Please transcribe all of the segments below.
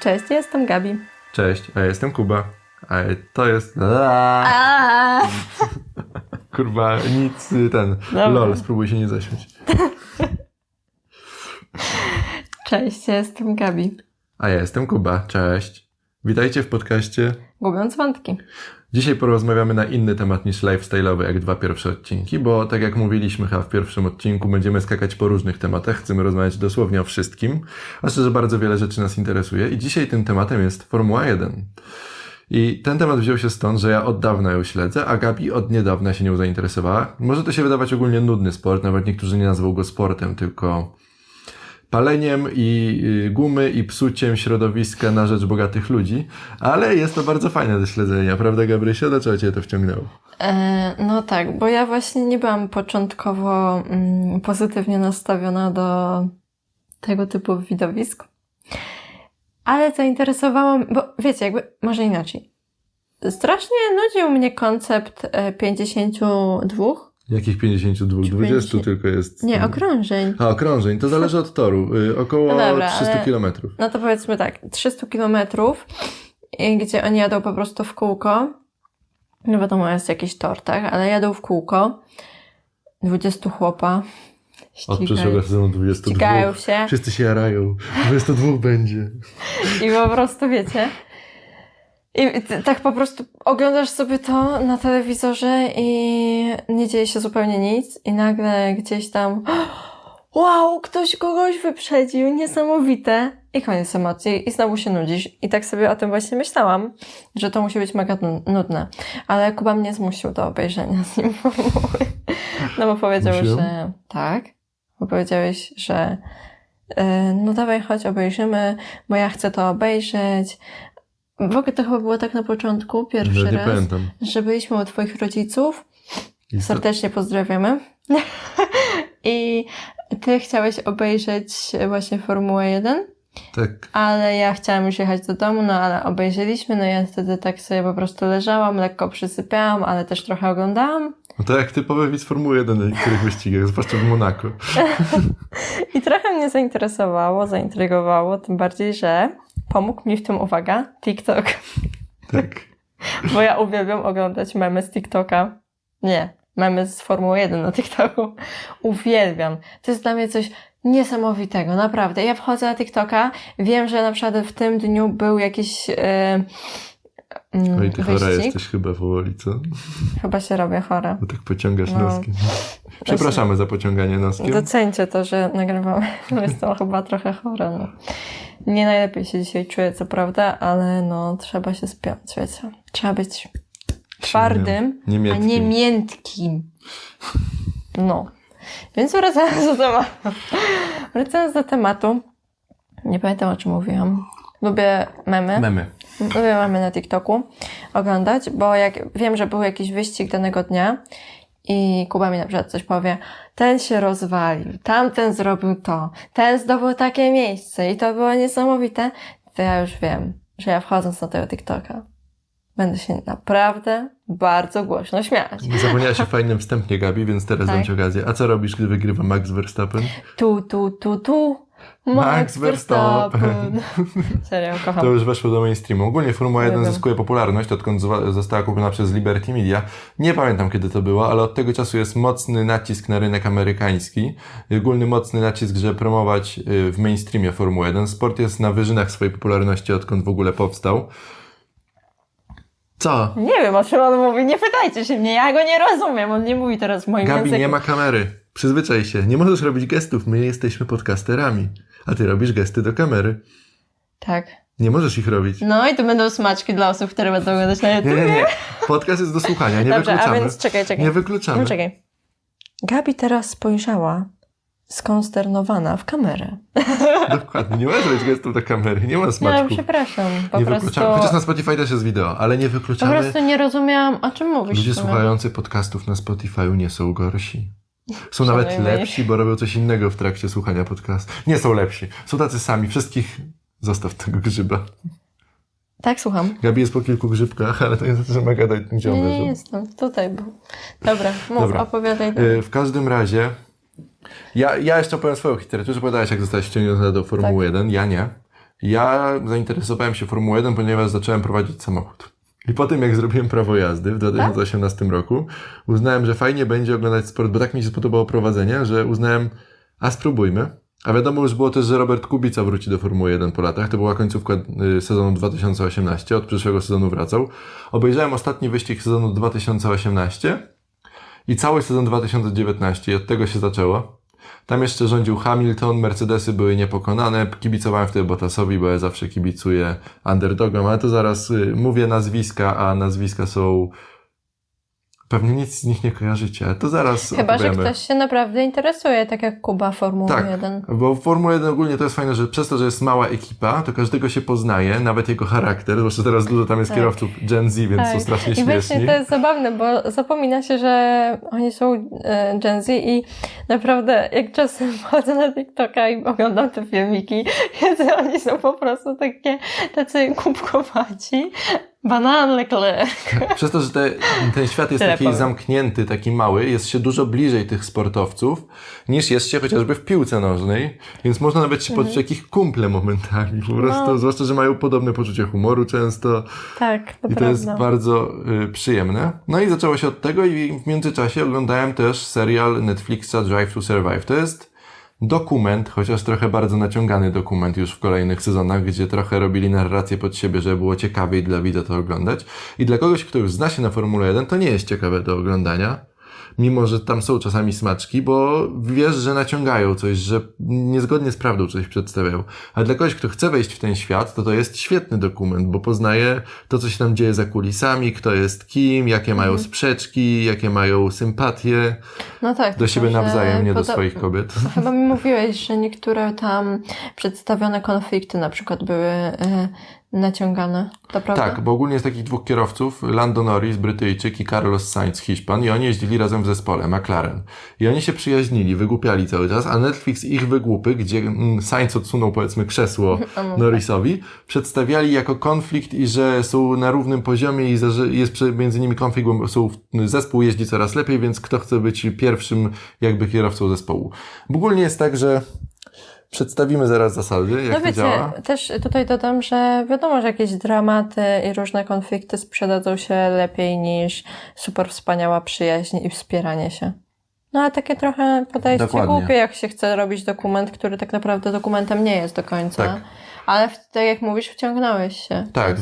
Cześć, jestem Gabi. Cześć, a ja jestem Kuba. A to jest. Kurwa, nic ten. Dobra. Lol, spróbuj się nie zaśmiać. Cześć, jestem Gabi. A ja jestem Kuba. Cześć. Witajcie w podcaście. Gubiąc wątki. Dzisiaj porozmawiamy na inny temat niż lifestyle'owy, jak dwa pierwsze odcinki, bo tak jak mówiliśmy chyba w pierwszym odcinku, będziemy skakać po różnych tematach, chcemy rozmawiać dosłownie o wszystkim, a szczerze bardzo wiele rzeczy nas interesuje i dzisiaj tym tematem jest Formuła 1. I ten temat wziął się stąd, że ja od dawna ją śledzę, a Gabi od niedawna się nią zainteresowała. Może to się wydawać ogólnie nudny sport, nawet niektórzy nie nazwą go sportem, tylko paleniem i gumy i psuciem środowiska na rzecz bogatych ludzi, ale jest to bardzo fajne do śledzenia, prawda Gabrysia? Dlaczego Cię to wciągnęło? E, no tak, bo ja właśnie nie byłam początkowo mm, pozytywnie nastawiona do tego typu widowisk. Ale zainteresowało mnie, bo wiecie, jakby, może inaczej. Strasznie nudził mnie koncept e, 52, Jakich 52? 20 50? tylko jest. nie, okrążeń. A, okrążeń, to zależy od toru. Y, około No dobra, 300 ale- kilometrów. No to powiedzmy tak, 300 kilometrów, i gdzie oni jadą po prostu w kółko. No wiadomo, jest jakiś tor, tak? Ale jadą w kółko. 20 chłopa. Od ścigają- przyszłego sezonu 22. ścigają się. Wszyscy się jarają. 22 będzie. I po prostu wiecie. I tak po prostu oglądasz sobie to na telewizorze i nie dzieje się zupełnie nic. I nagle gdzieś tam wow, ktoś kogoś wyprzedził, niesamowite. I koniec emocji. I znowu się nudzisz. I tak sobie o tym właśnie myślałam, że to musi być mega nu- nudne. Ale Kuba mnie zmusił do obejrzenia z nim. No bo powiedział, Musiał? że tak. Bo powiedziałeś, że e, no dawaj, chodź, obejrzymy, bo ja chcę to obejrzeć. W ogóle to chyba było tak na początku, pierwszy No, nie raz, pamiętam. że byliśmy u twoich rodziców. I co? Serdecznie pozdrawiamy. I ty chciałeś obejrzeć właśnie Formułę 1, Tak. ale ja chciałam już jechać do domu, no ale obejrzeliśmy, no ja wtedy tak sobie po prostu leżałam, lekko przysypiałam, ale też trochę oglądałam. No to jak typowy widz Formuły 1 na niektórych wyścigach, zwłaszcza w Monako. I trochę mnie zainteresowało, zaintrygowało, tym bardziej, że pomógł mi w tym, uwaga, TikTok. Tak. Bo ja uwielbiam oglądać memy z TikToka. Nie, memy z Formuły 1 na TikToku. Uwielbiam. To jest dla mnie coś niesamowitego, naprawdę. Ja wchodzę na TikToka, wiem, że na przykład w tym dniu był jakiś e, mm, Oj, ty chora jesteś chyba powoli, co? Chyba się robię chora. Bo tak pociągasz No. noskiem. Przepraszamy za pociąganie noskiem. Docencie to, że nagrywamy. Jestem chyba trochę chora. No. Nie najlepiej się dzisiaj czuję, co prawda, ale no trzeba się spiąć, wiecie. Trzeba być twardym, a Niemieckim. nie miętkim. No. Więc wracając do tematu. Wracając do tematu. Nie pamiętam, o czym mówiłam. Lubię memy. Memy. Lubię mamy na TikToku oglądać, bo jak wiem, że był jakiś wyścig danego dnia i Kuba mi na przykład coś powie, ten się rozwalił, tamten zrobił to, ten zdobył takie miejsce i to było niesamowite, to ja już wiem, że ja wchodząc na tego TikToka będę się naprawdę bardzo głośno śmiać. Zapomniałaś o fajnym wstępnie, Gabi, więc teraz Tak. dam ci okazję. A co robisz, gdy wygrywa Max Verstappen? Tu, tu, tu, tu. Max Verstappen. Serio, To kocham. już weszło do mainstreamu. Ogólnie Formuła 1 Uwielbiam. zyskuje popularność, odkąd została kupiona przez Liberty Media. Nie pamiętam, kiedy to było, ale od tego czasu jest mocny nacisk na rynek amerykański. Ogólny mocny nacisk, żeby promować y, w mainstreamie Formułę 1. Sport jest na wyżynach swojej popularności, odkąd w ogóle powstał. Co? Nie wiem, o czym on mówi, nie pytajcie się mnie, ja go nie rozumiem, on nie mówi teraz w moim Gabi, języku. nie ma kamery. Przyzwyczaj się. Nie możesz robić gestów. My jesteśmy podcasterami. A ty robisz gesty do kamery. Tak. Nie możesz ich robić. No i tu będą smaczki dla osób, które będą oglądać na Nie, YouTube. nie, nie. Podcast jest do słuchania. Nie Dobrze, a wykluczamy. więc czekaj, czekaj. Nie wykluczamy. No czekaj. Gabi teraz spojrzała skonsternowana w kamerę. Dokładnie. Nie możesz robić gestów do kamery. Nie ma No, smaczków. przepraszam. Po nie prostu, wykluczamy. Chociaż na Spotify też jest wideo, ale nie po wykluczamy. prostu nie rozumiałam, o czym mówisz. Ludzie sumie. słuchający podcastów na Spotify'u nie są gorsi. Są nawet lepsi, bo robią coś innego w trakcie słuchania podcastu. Nie są lepsi. Są tacy sami. Wszystkich zostaw tego grzyba. Tak, słucham. Gabi jest po kilku grzybkach, ale to nie że ma gadać gdzie Nie, nie jestem. Tutaj był. Dobra, mów, Dobra. opowiadaj. dalej. Y, W każdym razie, ja, ja jeszcze opowiem swoją historię. Ty już opowiadałeś, jak zostałeś wciągnięta do Formuły Tak. 1, ja nie. Ja zainteresowałem się Formułą 1, ponieważ zacząłem prowadzić samochód. I po tym, jak zrobiłem prawo jazdy w 2018 roku, uznałem, że fajnie będzie oglądać sport, bo tak mi się spodobało prowadzenie, że uznałem, a spróbujmy. A wiadomo już było też, że Robert Kubica wróci do Formuły 1 po latach. To była końcówka y, sezonu 2018, od przyszłego sezonu wracał. Obejrzałem ostatni wyścig sezonu 2018 i cały sezon 2019 i od tego się zaczęło. Tam jeszcze rządził Hamilton, Mercedesy były niepokonane, kibicowałem wtedy Bottasowi, bo ja zawsze kibicuję underdogom, ale to zaraz y, mówię nazwiska, a nazwiska są... Pewnie nic z nich nie kojarzycie, to zaraz Chyba, że opowiemy. ktoś się naprawdę interesuje, tak jak Kuba Formuły Tak, 1. bo w Formule 1 ogólnie to jest fajne, że przez to, że jest mała ekipa, to każdego się poznaje, nawet jego charakter, zwłaszcza teraz dużo tam jest Tak. kierowców Gen Z, więc są strasznie I właśnie śmieszni. to jest zabawne, bo zapomina się, że oni są e, Gen Z i naprawdę jak czasem wchodzę na TikToka i oglądam te filmiki, więc oni są po prostu takie tacy kubkowaci. Banan Leclerc. Przez to, że te, ten świat jest taki zamknięty, taki mały, jest się dużo bliżej tych sportowców, niż jest się chociażby w piłce nożnej, więc można nawet się poczuć jakich kumple momentami, po prostu, No. zwłaszcza, że mają podobne poczucie humoru często Tak, to i to prawda. jest bardzo y, przyjemne. No i zaczęło się od tego i w międzyczasie oglądałem też serial Netflixa Drive to Survive. To jest dokument, chociaż trochę bardzo naciągany dokument już w kolejnych sezonach, gdzie trochę robili narrację pod siebie, żeby było ciekawiej dla widza to oglądać. I dla kogoś, kto już zna się na Formule 1, to nie jest ciekawe do oglądania. Mimo, że tam są czasami smaczki, bo wiesz, że naciągają coś, że niezgodnie z prawdą coś przedstawiają. A dla kogoś, kto chce wejść w ten świat, to to jest świetny dokument, bo poznaje to, co się tam dzieje za kulisami, kto jest kim, jakie mają sprzeczki, jakie mają sympatie No tak. do siebie nawzajem, nie do swoich kobiet. Chyba mi mówiłeś, że niektóre tam przedstawione konflikty na przykład były e, naciągane. To prawda? Tak, bo ogólnie jest takich dwóch kierowców, Lando Norris, Brytyjczyk i Carlos Sainz, Hiszpan i oni jeździli razem w zespole, McLaren. I oni się przyjaźnili, wygłupiali cały czas, a Netflix ich wygłupy, gdzie mm, Sainz odsunął powiedzmy krzesło Norrisowi, przedstawiali jako konflikt i że są na równym poziomie i że jest między nimi konflikt, bo są, zespół jeździ coraz lepiej, więc kto chce być pierwszym jakby kierowcą zespołu. Ogólnie jest tak, że przedstawimy zaraz zasady, jak No wiecie, działa. też tutaj dodam, że wiadomo, że jakieś dramaty i różne konflikty sprzedadzą się lepiej niż super wspaniała przyjaźń i wspieranie się. No ale takie trochę podejście Dokładnie. głupie, jak się chce robić dokument, który tak naprawdę dokumentem nie jest do końca. Tak. Ale tak jak mówisz, wciągnąłeś się Tak,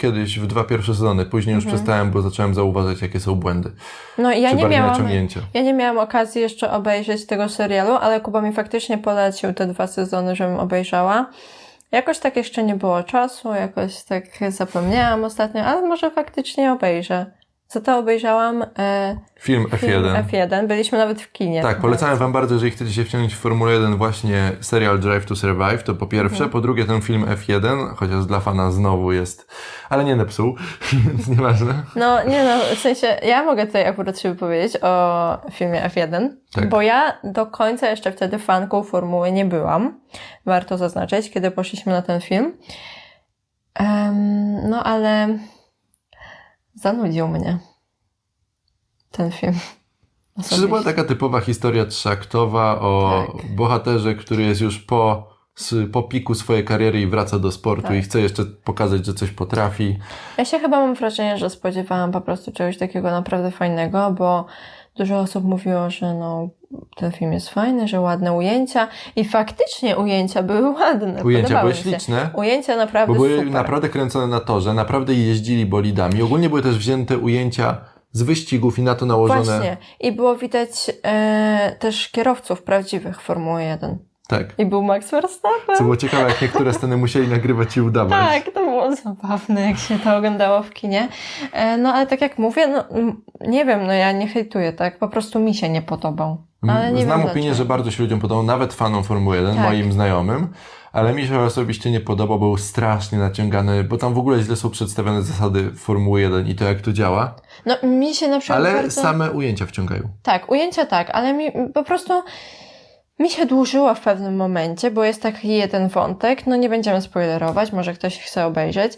kiedyś w dwa pierwsze sezony, później już Mhm. przestałem, bo zacząłem zauważać, jakie są błędy. No i ja nie miałam, ja nie miałam okazji jeszcze obejrzeć tego serialu, ale Kuba mi faktycznie polecił te dwa sezony, żebym obejrzała. Jakoś tak jeszcze nie było czasu, jakoś tak zapomniałam ostatnio, ale może faktycznie obejrzę. Za to obejrzałam e, Film film F1. F1. Byliśmy nawet w kinie. Tak, polecałem wam bardzo, jeżeli chcecie się wciągnąć w Formułę 1 właśnie serial Drive to Survive, to po pierwsze, Mhm. po drugie ten film F1, chociaż dla fana znowu jest, ale nie nepsuł, więc nieważne. No nie no, w sensie ja mogę tutaj akurat się wypowiedzieć o filmie F1, Tak. bo ja do końca jeszcze wtedy fanką formuły nie byłam. Warto zaznaczyć, kiedy poszliśmy na ten film. Em, no ale zanudził mnie ten film. Czy to była Osobiście. taka typowa historia trzaktowa o Tak. bohaterze, który jest już po, po piku swojej kariery i wraca do sportu Tak. i chce jeszcze pokazać, że coś potrafi. Ja się chyba mam wrażenie, że spodziewałam po prostu czegoś takiego naprawdę fajnego, bo dużo osób mówiło, że no, ten film jest fajny, że ładne ujęcia i faktycznie ujęcia były ładne. Ujęcia były śliczne. Ujęcia naprawdę Bo były super. naprawdę kręcone na torze, naprawdę jeździli bolidami. Ogólnie były też wzięte ujęcia z wyścigów i na to nałożone. Właśnie. I było widać e, też kierowców prawdziwych Formuły 1. Tak. I był Max Verstappen. Co było ciekawe, jak niektóre sceny musieli nagrywać i udawać. Tak, to było zabawne, jak się to oglądało w kinie. E, no ale tak jak mówię, no nie wiem, no ja nie hejtuję, tak? Po prostu mi się nie podobał. Ale nie Znam wiem opinię, że bardzo się ludziom podobał, nawet fanom Formuły 1, Tak. moim znajomym, ale mi się osobiście nie podobał, był strasznie naciągany, bo tam w ogóle źle są przedstawione zasady Formuły 1 i to, jak to działa, No mi się na przykład ale bardzo... same ujęcia wciągają. Tak, ujęcia tak, ale mi po prostu mi się dłużyło w pewnym momencie, bo jest taki jeden wątek, no nie będziemy spoilerować, może ktoś chce obejrzeć.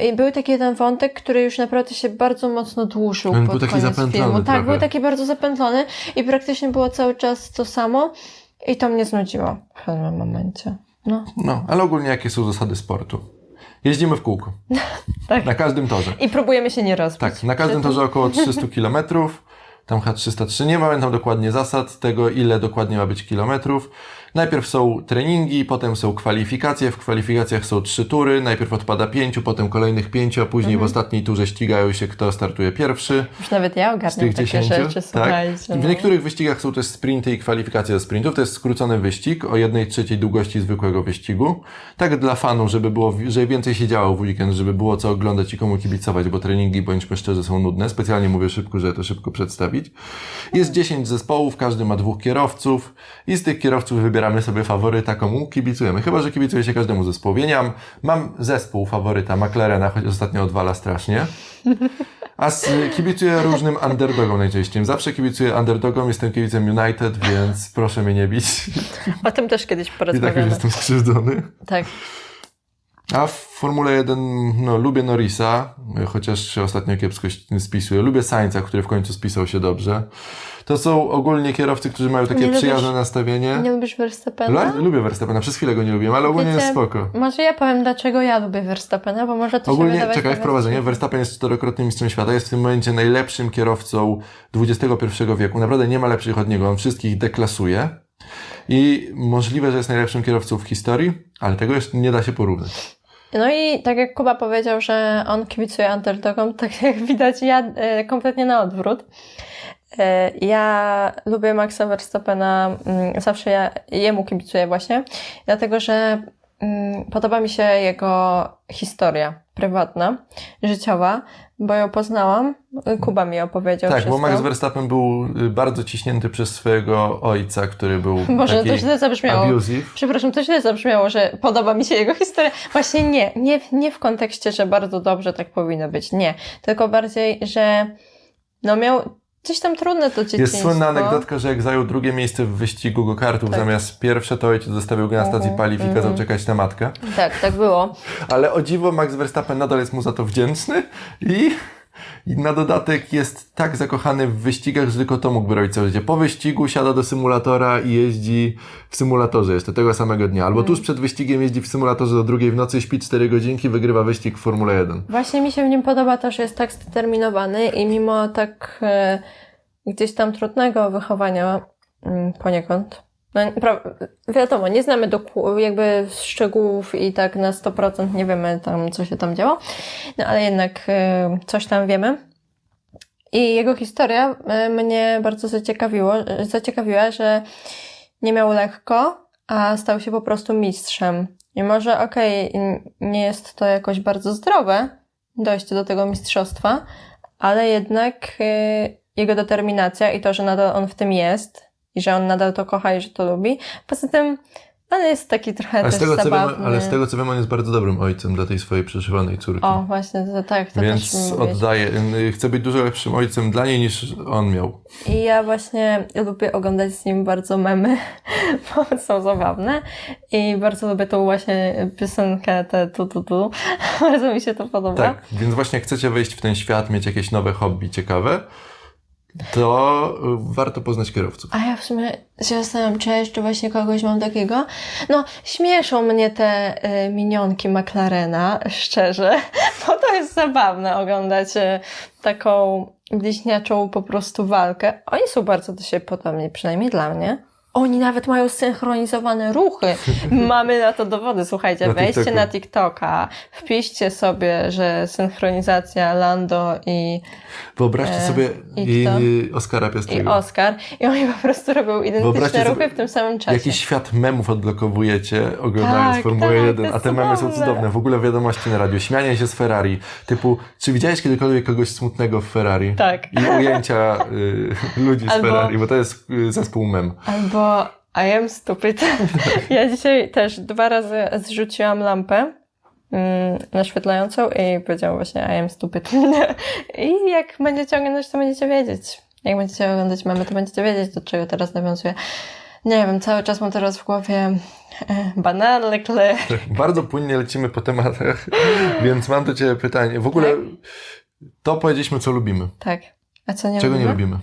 I był taki jeden wątek, który już naprawdę się bardzo mocno dłużył On pod był koniec filmu. Tak, trochę. był taki bardzo zapętlony i praktycznie było cały czas to samo i to mnie znudziło w pewnym momencie. No, No, ale ogólnie jakie są zasady sportu? Jeździmy w kółko. Tak. Na każdym torze. i próbujemy się nie rozbić. Tak, na każdym torze około 300 km. Tam chyba 303. Nie pamiętam dokładnie zasad tego, ile dokładnie ma być kilometrów. Najpierw są treningi, potem są kwalifikacje. W kwalifikacjach są trzy tury. Najpierw odpada pięciu, potem kolejnych pięciu, a później w ostatniej turze ścigają się, kto startuje pierwszy. Już nawet ja Z ogarniam tych takie rzeczy, Tak. W no. niektórych wyścigach są też sprinty i kwalifikacje do sprintów. To jest skrócony wyścig o jednej trzeciej długości zwykłego wyścigu. Tak dla fanów, żeby było, żeby więcej się działo w weekend, żeby było co oglądać i komu kibicować, bo treningi, bądźmy szczerzy, są nudne. Specjalnie mówię szybko, żeby to szybko przedstawić. Jest 10 zespołów, każdy ma dwóch kierowców i z tych kierowców wybieramy sobie faworyta, komu kibicujemy. Chyba, że kibicuje się każdemu zespołowi. Ja mam, zespół faworyta McLarena, choć ostatnio odwala strasznie. A z, kibicuję różnym underdogom najczęściej. Zawsze kibicuję underdogom, jestem kibicem United, więc proszę mnie nie bić. O tym też kiedyś I tak już porozmawiamy. jestem skrzywdzony. Tak. A w Formule 1, no, lubię Norrisa, chociaż się ostatnio kiepsko spisuje. Lubię Sainza, który w końcu spisał się dobrze. To są ogólnie kierowcy, którzy mają takie Nie lubisz- przyjazne nastawienie. Nie lubisz Verstappena? Lu- Lubię Verstappena, przez chwilę go nie lubiłem, ale ogólnie Wiecie, jest spoko. Może ja powiem, dlaczego ja lubię Verstappena, bo może to się Ogólnie, czekaj, wprowadzenie. Verstappen jest czterokrotnym mistrzem świata, jest w tym momencie najlepszym kierowcą XXI wieku. Naprawdę nie ma lepszych od niego, on wszystkich deklasuje. I możliwe, że jest najlepszym kierowcą w historii, ale tego jeszcze nie da się porównać. No i tak jak Kuba powiedział, że on kibicuje underdogom, tak jak widać ja e, kompletnie na odwrót. E, Ja lubię Maxa Verstappena, mm, zawsze ja jemu kibicuję właśnie, dlatego że mm, podoba mi się jego historia prywatna, życiowa, bo ją poznałam. Kuba mi opowiedział tak, wszystko. bo Max Verstappen był y, bardzo ciśnięty przez swojego ojca, który był Może to źle zabrzmiało. abusive. Przepraszam, to źle zabrzmiało, że podoba mi się jego historia. Właśnie nie, nie, nie w kontekście, że bardzo dobrze tak powinno być. Nie. Tylko bardziej, że no miał coś tam trudne to dzieciństwo. Jest słynna anegdotka, że jak zajął drugie miejsce w wyścigu go-kartów Tak. zamiast pierwsze, to ojciec zostawił go na stacji Mhm, paliw i kazał mhm. czekać na matkę. Tak, tak było. Ale o dziwo Max Verstappen nadal jest mu za to wdzięczny i, i na dodatek jest tak zakochany w wyścigach, że tylko to mógłby robić całe życie. Po wyścigu siada do symulatora i jeździ w symulatorze jeszcze tego samego dnia. Albo tuż przed wyścigiem jeździ w symulatorze do drugiej w nocy, śpi 4 godzinki, wygrywa wyścig w Formule 1. Właśnie mi się w nim podoba to, że jest tak zdeterminowany i mimo tak e, gdzieś tam trudnego wychowania mm, poniekąd. No, wiadomo, nie znamy jakby szczegółów i tak na 100% nie wiemy tam, co się tam działo, no ale jednak e, coś tam wiemy. I jego historia e, mnie bardzo zaciekawiło, zaciekawiła, że nie miał lekko, a stał się po prostu mistrzem. I może okej, n- nie jest to jakoś bardzo zdrowe dojście do tego mistrzostwa, ale jednak y, jego determinacja i to, że nadal on w tym jest i że on nadal to kocha i że to lubi. Poza tym on jest taki trochę Ale z, też tego, co wiem, zabawny. ale z tego co wiem, on jest bardzo dobrym ojcem dla tej swojej przeszywanej córki. O, właśnie, to, tak, to Więc też oddaje, y, chce być dużo lepszym ojcem dla niej niż on miał. I ja właśnie lubię oglądać z nim bardzo memy, bo są zabawne. I bardzo lubię tą właśnie piosenkę, te tu, tu, tu. Bardzo mi się to podoba. Tak, więc właśnie chcecie wejść w ten świat, mieć jakieś nowe hobby ciekawe, to y, warto poznać kierowców. A ja w sumie się zastanawiam, czy ja jeszcze właśnie kogoś mam takiego. No, śmieszą mnie te y, minionki McLarena, szczerze, bo to jest zabawne oglądać y, taką bliźniaczą po prostu walkę. Oni są bardzo do siebie podobni, przynajmniej dla mnie. Oni nawet mają synchronizowane ruchy. Mamy na to dowody. Słuchajcie, Na wejdźcie TikToku. na TikToka, wpiszcie sobie, że synchronizacja Lando i Wyobraźcie E, sobie i i Oskara i Piastrego. Oscar i oni po prostu robią identyczne Wyobraźcie ruchy w tym samym czasie. Jakiś świat memów odblokowujecie oglądając Tak, Formułę tak, to 1, a te memy są cudowne. cudowne. W ogóle wiadomości na radio, śmianie się z Ferrari. Typu, czy widziałeś kiedykolwiek kogoś smutnego w Ferrari? Tak. I ujęcia y, ludzi z Albo- Ferrari, bo to jest y, zespół mem. Albo I am stupid. ja dzisiaj też dwa razy zrzuciłam lampę mm, naświetlającą i powiedziałam właśnie I am stupid. I jak będziecie oglądać, to będziecie wiedzieć. Jak będziecie oglądać mamy, to będziecie wiedzieć, do czego teraz nawiązuję. Nie wiem, cały czas mam teraz w głowie e, banan Leclerc. Bardzo płynnie lecimy po tematach, więc mam do Ciebie pytanie. W ogóle to powiedzieliśmy, co lubimy. Tak. A co nie Czego lubimy? nie lubimy?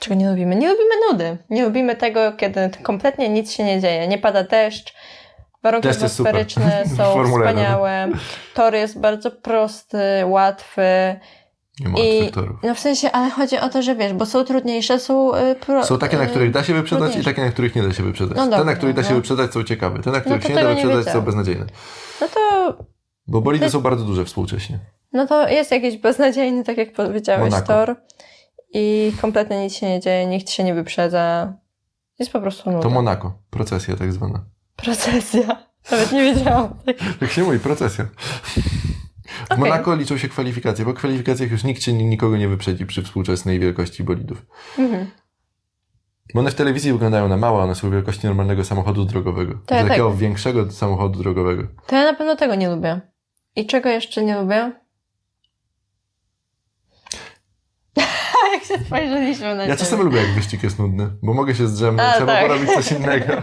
Czego nie lubimy? Nie lubimy nudy. Nie lubimy tego, kiedy kompletnie nic się nie dzieje. Nie pada deszcz, Warunki jest super. atmosferyczne W są Formule jeden. wspaniałe. Tor jest bardzo prosty, łatwy. Nie ma I torów. no w sensie, ale chodzi o to, że wiesz, bo są trudniejsze, są y, pro, Są takie, na y, których da się wyprzedać i trudniejsze. takie, na których nie da się wyprzedać. No Te, dobra, na których da się no. wyprzedać, są ciekawe. Te, na których to się nie da tego nie wyprzedać, są beznadziejne. No to, Bo bolidy Ty- są bardzo duże współcześnie. no to jest jakiś beznadziejny, tak jak powiedziałeś, Monako. tor. I kompletnie nic się nie dzieje, nikt się nie wyprzedza. Jest po prostu nuda. To Monako. Procesja tak zwana. Procesja. Nawet nie wiedziałam. Jak się mówi, procesja. W Okej. Monako liczą się kwalifikacje, bo w kwalifikacjach już nikt się nikogo nie wyprzedzi przy współczesnej wielkości bolidów. Mhm. Bo one w telewizji wyglądają na małe, one są wielkości normalnego samochodu drogowego. To ja takiego tak. większego samochodu drogowego. To ja na pewno tego nie lubię. I czego jeszcze nie lubię? spojrzeliśmy na Ja czasem lubię, jak wyścig jest nudny, bo mogę się zdrzemnąć, trzeba tak. porobić coś innego.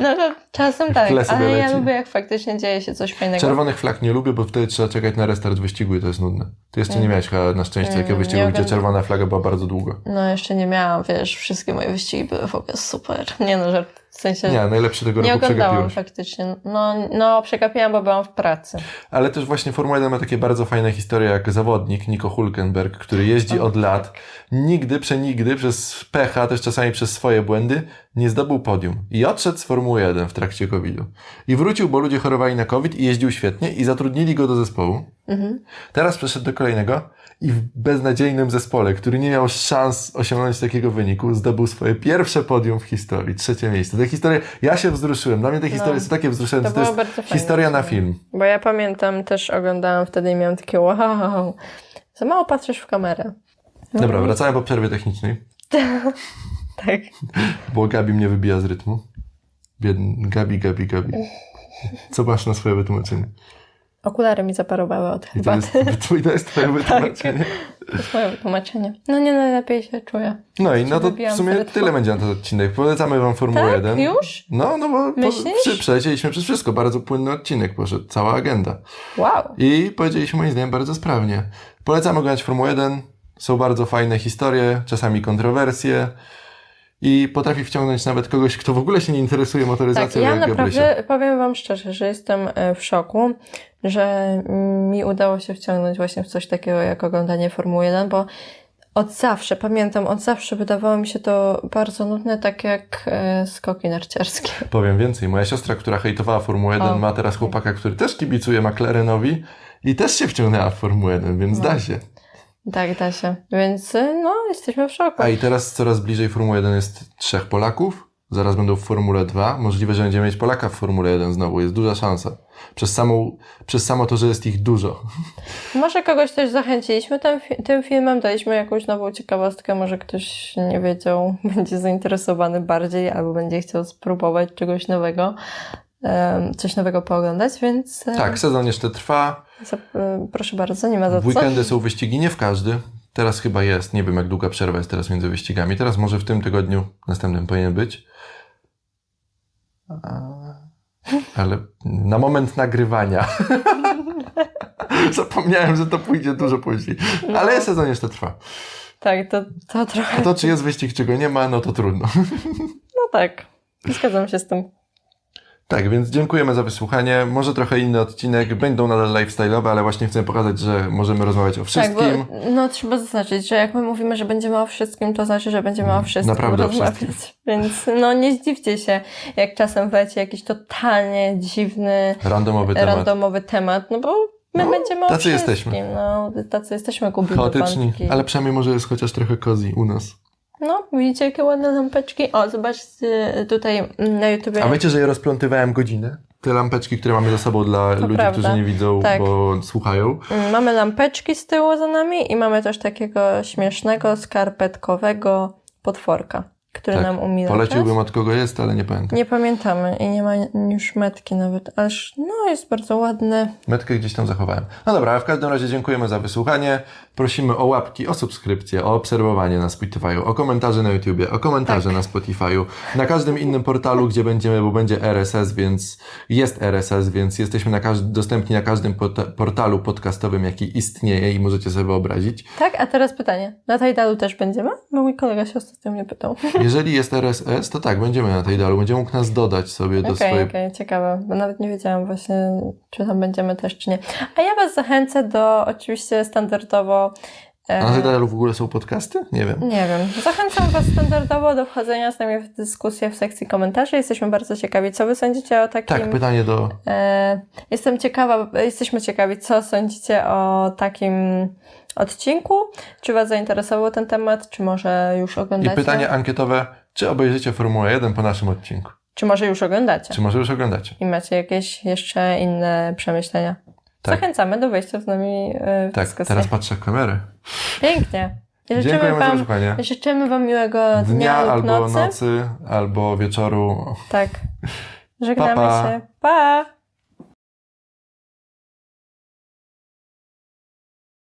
No to czasem tak, ale ja leci. lubię jak faktycznie dzieje się coś fajnego. Czerwonych flag nie lubię, bo wtedy trzeba czekać na restart wyścigu i to jest nudne. Ty jeszcze nie Mm. miałeś chyba na szczęście Mm, takiego wyścigu, nie gdzie czerwona flaga była bardzo długo. No jeszcze nie miałam, wiesz, wszystkie moje wyścigi były w ogóle super. Nie no, żart, w sensie... Nie, najlepszy tego nie roku oglądałam przegapiłeś. faktycznie. No, no, przegapiłam, bo byłam w pracy. Ale też właśnie Formuła 1 ma takie bardzo fajne historie, jak zawodnik Nico Hulkenberg, który jeździ od lat, nigdy, przenigdy, przez pecha, też czasami przez swoje błędy, nie zdobył podium. I odszedł z Formuły 1 w trakcie COVID-u. I wrócił, bo ludzie chorowali na COVID i jeździł świetnie i zatrudnili go do zespołu. Mhm. Teraz przeszedł do kolejnego i w beznadziejnym zespole, który nie miał szans osiągnąć takiego wyniku, zdobył swoje pierwsze podium w historii, trzecie miejsce. Te historie, ja się wzruszyłem. Dla mnie te historie No. są takie wzruszające. To To, jest historia na film. Bo ja pamiętam, też oglądałam wtedy i miałam takie wow, za mało patrzysz w kamerę. No. Dobra, wracamy po przerwie technicznej, Tak. bo Gabi mnie wybija z rytmu. Biedny, Gabi, Gabi, Gabi. Co masz na swoje wytłumaczenie? Okulary mi zaparowały od I to jest, herbaty. to jest twoje wytłumaczenie. To jest moje wytłumaczenie. No nie najlepiej się czuję. No i no to w sumie tyle będzie na ten odcinek. Polecamy wam Formułę Tak? 1. Już? No, no bo po, Myślisz? przy, przelecieliśmy przez wszystko. Bardzo płynny odcinek poszedł. Cała agenda. Wow. I powiedzieliśmy moim zdaniem bardzo sprawnie. Polecamy oglądać Formułę 1. Są bardzo fajne historie, czasami kontrowersje. I potrafi wciągnąć nawet kogoś, kto w ogóle się nie interesuje Tak, motoryzacją, ja jak Gabrysia. naprawdę powiem Wam szczerze, że jestem e, w szoku, że mi udało się wciągnąć właśnie w coś takiego jak oglądanie Formuły 1, bo od zawsze, pamiętam, od zawsze wydawało mi się to bardzo nudne, tak jak e, skoki narciarskie. Powiem więcej. Moja siostra, która hejtowała Formułę 1, O. ma teraz chłopaka, który też kibicuje McLarenowi i też się wciągnęła w Formułę 1, więc No. da się. Tak, da się. Więc e, no, jesteśmy w szoku. A i teraz coraz bliżej Formuły 1 jest trzech Polaków. Zaraz będą w Formule 2. Możliwe, że będziemy mieć Polaka w Formule 1 znowu. Jest duża szansa. Przez, samą, przez samo to, że jest ich dużo. Może kogoś też zachęciliśmy tym, tym filmem, daliśmy jakąś nową ciekawostkę, może ktoś nie wiedział, będzie zainteresowany bardziej albo będzie chciał spróbować czegoś nowego, coś nowego pooglądać, więc Tak, sezon jeszcze trwa. E, proszę bardzo, nie ma za W co. weekendy są wyścigi, nie w każdy. Teraz chyba jest. Nie wiem, jak długa przerwa jest teraz między wyścigami. Teraz może w tym tygodniu, następnym powinien być. A- Ale na moment nagrywania. Zapomniałem, że to pójdzie dużo później. Ale sezon jeszcze trwa. Tak, to, to A trochę, to, czy jest wyścig, czy go nie ma, no to trudno. no tak, zgadzam się z tym. Tak, więc dziękujemy za wysłuchanie. Może trochę inny odcinek. Będą nadal lifestyle'owe, ale właśnie chcę pokazać, że możemy rozmawiać o wszystkim. Tak, bo no trzeba zaznaczyć, że jak my mówimy, że będziemy o wszystkim, to znaczy, że będziemy o wszystkim Naprawdę o rozmawiać. wszystkim. Więc no nie zdziwcie się, jak czasem wleci jakiś totalnie dziwny, Randomowy temat. randomowy temat, no bo my No, będziemy o tacy wszystkim. jesteśmy. No, tacy jesteśmy, gubimy Chaotyczni, ale przynajmniej może jest chociaż trochę cozy u nas. No, widzicie jakie ładne lampeczki? O, zobaczcie tutaj na YouTubie. A wiecie, że je rozplątywałem godzinę? Te lampeczki, które mamy za sobą dla ludzi, prawda. którzy nie widzą, Tak. bo słuchają. Mm, Mamy lampeczki z tyłu za nami i mamy też takiego śmiesznego, skarpetkowego potworka, który Tak. nam umila Poleciłbym czas. od kogo jest, ale nie pamiętam. Nie pamiętamy i nie ma już metki nawet, aż no jest bardzo ładny. Metkę gdzieś tam zachowałem. No dobra, a w każdym razie dziękujemy za wysłuchanie. prosimy o łapki, o subskrypcję, o obserwowanie na Spotify'u, o komentarze na YouTubie, o komentarze Tak. na Spotify'u, na każdym innym portalu, gdzie będziemy, bo będzie RSS, więc jest RSS, więc jesteśmy na każd- dostępni na każdym portalu podcastowym, jaki istnieje i możecie sobie wyobrazić. Tak, a teraz pytanie. Na Tajdalu też będziemy? Bo mój kolega się ostatnio mnie pytał. Jeżeli jest RSS, to tak, będziemy na tej dalu, będzie mógł nas dodać sobie do Okej, swojej... okej, ciekawe, bo nawet nie wiedziałam właśnie, czy tam będziemy też, czy nie. A ja Was zachęcę do oczywiście standardowo. E, A na tej dalu w ogóle są podcasty? Nie wiem. Nie wiem. Zachęcam Was standardowo do wchodzenia z nami w dyskusję w sekcji komentarzy. Jesteśmy bardzo ciekawi, co Wy sądzicie o takim. Tak, pytanie do... E, jestem ciekawa, jesteśmy ciekawi, co sądzicie o takim odcinku. Czy Was zainteresował ten temat, czy może już I oglądacie? pytanie ankietowe, czy obejrzycie Formułę 1 po naszym odcinku? Czy może już oglądacie? Czy może już oglądacie? I macie jakieś jeszcze inne przemyślenia? Tak. Zachęcamy do wejścia z nami e, w Tak, dyskusję. teraz patrzę w kamerę. Pięknie. Życzymy Dziękujemy za wam, wysłuchanie. życzymy wam miłego dnia, Dnia lub albo nocy. nocy, albo wieczoru. Tak. Żegnamy Pa, pa. się. Pa!